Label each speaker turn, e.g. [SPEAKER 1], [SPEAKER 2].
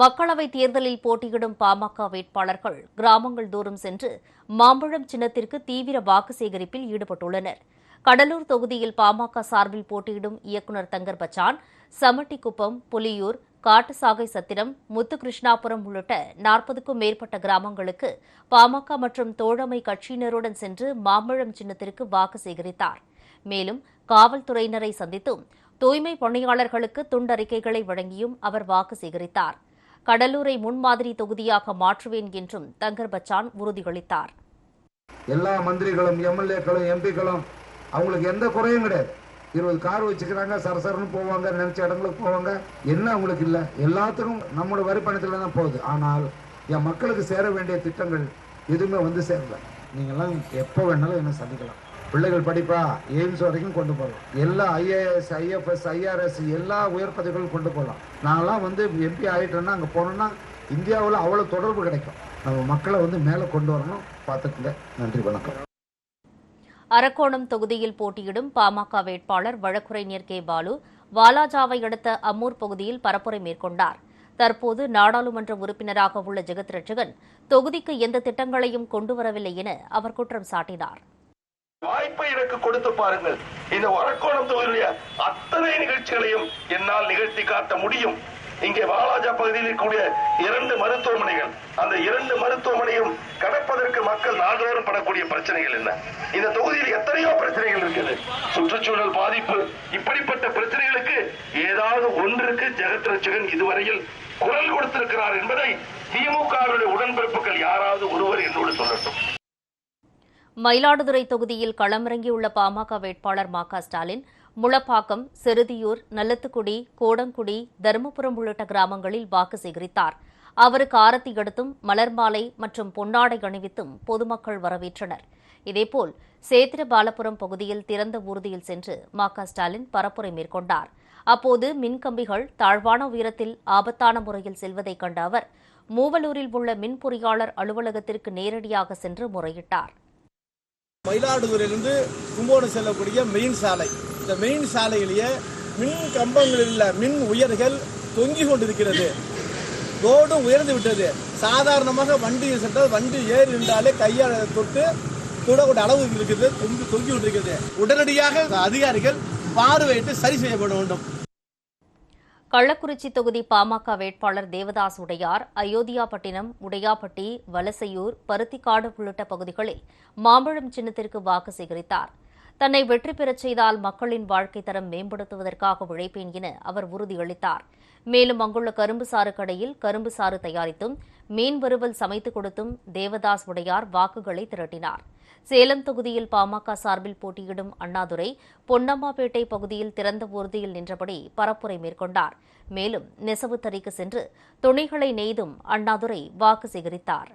[SPEAKER 1] மக்களவைத் தேர்தலில் போட்டியிடும் பாமக வேட்பாளர்கள் கிராமங்கள் தோறும் சென்று மாம்பழம் சின்னத்திற்கு தீவிர வாக்கு சேகரிப்பில் ஈடுபட்டுள்ளனர். கடலூர் தொகுதியில் பாமக சார்பில் போட்டியிடும் இயக்குநர் தங்கர் பச்சான் சமட்டிக்குப்பம் புலியூர் காட்டுசாகை சத்திரம் முத்துகிருஷ்ணாபுரம் உள்ளிட்ட நாற்பதுக்கும் மேற்பட்ட கிராமங்களுக்கு பாமக மற்றும் தோழமை கட்சியினருடன் சென்று மாம்பழம் சின்னத்திற்கு வாக்கு சேகரித்தார். மேலும் காவல்துறையினரை சந்தித்தும் தூய்மை பணியாளர்களுக்கு துண்டறிக்கைகளை வழங்கியும் அவர் வாக்கு சேகரித்தார். கடலூரை முன்மாதிரி தொகுதியாக மாற்றுவேன் என்றும் தங்கர் பச்சான் உறுதியளித்தார்.
[SPEAKER 2] எல்லா மந்திரிகளும் எம்எல்ஏக்களும் எம்பிக்களும் அவங்களுக்கு எந்த குறையும் கிடையாது. இருபது கார் வச்சுக்கிறாங்க சரசரன்னு போவாங்க நினைச்ச இடங்களுக்கு போவாங்க. என்ன அவங்களுக்கு இல்லை? எல்லாத்துக்கும் நம்மளோட வரி பணத்தில் தான் போகுது. ஆனால் என் மக்களுக்கு சேர வேண்டிய திட்டங்கள் எதுவுமே வந்து சேரல. நீங்கள்லாம் எப்போ வேணாலும் என்ன சந்திக்கலாம். பிள்ளைகள் படிப்பா எய்ம்ஸ் வரைக்கும் கொண்டு போகலாம். எல்லா ஐஏஎஸ் ஐஎஃப்எஸ் ஐஆர்எஸ் எல்லா உயர் பதவிகளும் கொண்டு போகலாம். நான்லாம் வந்து எம்பி ஆகிட்டேன்னா அங்கே போனோம்னா இந்தியாவில் அவ்வளோ தொடர்பு கிடைக்கும். நம்ம மக்களை வந்து மேலே கொண்டு வரணும். பார்த்துக்குங்க. நன்றி வணக்கம்.
[SPEAKER 1] அரக்கோணம் தொகுதியில் போட்டியிடும் பாமக வேட்பாளர் வழக்குரைஞர் கே. பாலு வாலாஜாவை அடுத்த அம்மூர் பகுதியில் பரப்புரை மேற்கொண்டார். தற்போது நாடாளுமன்ற உறுப்பினராக உள்ள ஜெகத் ரட்சகன் தொகுதிக்கு எந்த திட்டங்களையும் கொண்டுவரவில்லை என அவர் குற்றம் சாட்டினார்.
[SPEAKER 3] வாய்ப்பை எனக்கு கொடுத்து பாருங்கள். இந்த வரக்கோணம் தொகுதியுடைய அத்தனை நிகழ்ச்சிகளையும் என்னால் நிகழ்த்தி காட்ட முடியும். இங்கே வாலாஜா பகுதியில் இருக்கக்கூடிய இரண்டு மருத்துவமனைகள். அந்த இரண்டு மருத்துவமனையும் கடப்பதற்கு மக்கள் நாள்தோறும் படக்கூடிய பிரச்சனைகள் என்ன? இந்த தொகுதியில் எத்தனையோ பிரச்சனைகள் இருக்குது. சுற்றுச்சூழல் பாதிப்பு இப்படிப்பட்ட பிரச்சனைகளுக்கு ஏதாவது ஒன்றுக்கு ஜெகத் ரட்சகன் இதுவரையில் குரல் கொடுத்திருக்கிறார் என்பதை திமுகவுடைய உடன்பிறப்புகள் யாராவது ஒருவர் என்னோடு சொல்லட்டும்.
[SPEAKER 1] மயிலாடுதுறை தொகுதியில் களமிறங்கியுள்ள பாமக வேட்பாளர் மா க ஸ்டாலின் முளப்பாக்கம் செருதியூர் நல்லத்துக்குடி கோடங்குடி தருமபுரம் உள்ளிட்ட கிராமங்களில் வாக்கு சேகரித்தார். அவருக்கு ஆரத்தி எடுத்தும் மலர் மாலை மற்றும் பொன்னாடை அணிவித்தும் பொதுமக்கள் வரவேற்றனர். இதேபோல் சேத்திரபாலபுரம் பகுதியில் திறந்த ஊர்தியில் சென்று மா க ஸ்டாலின் பரப்புரை மேற்கொண்டார். அப்போது மின்கம்பிகள் தாழ்வான உயரத்தில் ஆபத்தான முறையில் செல்வதைக் கண்ட அவர் மூவலூரில் உள்ள மின் பொறியாளர் அலுவலகத்திற்கு நேரடியாக சென்று முறையிட்டார்.
[SPEAKER 4] மயிலாடுதுறையிலிருந்து கும்போணம் செல்லக்கூடிய மெயின் சாலை. இந்த மெயின் சாலையிலேயே மின் கம்பங்களில் உள்ள மின் உயர்கள் தொங்கி கொண்டிருக்கிறது. ரோடும் உயர்ந்து விட்டது. சாதாரணமாக வண்டி சென்றால் வண்டி ஏறி இருந்தாலே கையால் தொட்டு தொடக்கூடிய அளவு இருக்குது. தொங்கி தொங்கி கொண்டிருக்கிறது. உடனடியாக அதிகாரிகள் பார்வையிட்டு சரி செய்யப்பட வேண்டும்.
[SPEAKER 1] கள்ளக்குறிச்சி தொகுதி பாமக வேட்பாளர் தேவதாஸ் உடையார் அயோத்தியாபட்டினம் உடையாப்பட்டி வலசையூர் பருத்திக்காடு உள்ளிட்ட பகுதிகளில் மாம்பழம் சின்னத்திற்கு வாக்கு சேகரித்தார். தன்னை வெற்றி பெறச் செய்தால் மக்களின் வாழ்க்கை தரம் மேம்படுத்துவதற்காக உழைப்பேன் என அவர் உறுதியளித்தார். மேலும் அங்குள்ள கரும்பு சாறு கடையில் கரும்பு சாறு தயாரித்தும் மீன் வறுவல் சமைத்துக் கொடுத்தும் தேவதாஸ் உடையார் வாக்குகளை திரட்டினார். சேலம் தொகுதியில் பாமக சார்பில் போட்டியிடும் அண்ணாதுரை பொன்னம்மாபேட்டை பகுதியில் திறந்த ஊர்தியில் நின்றபடி பரப்புரை மேற்கொண்டார். மேலும் நெசவுத்தறிக்கு சென்று துணிகளை நெய்தும் அண்ணாதுரை வாக்கு சேகரித்தார்.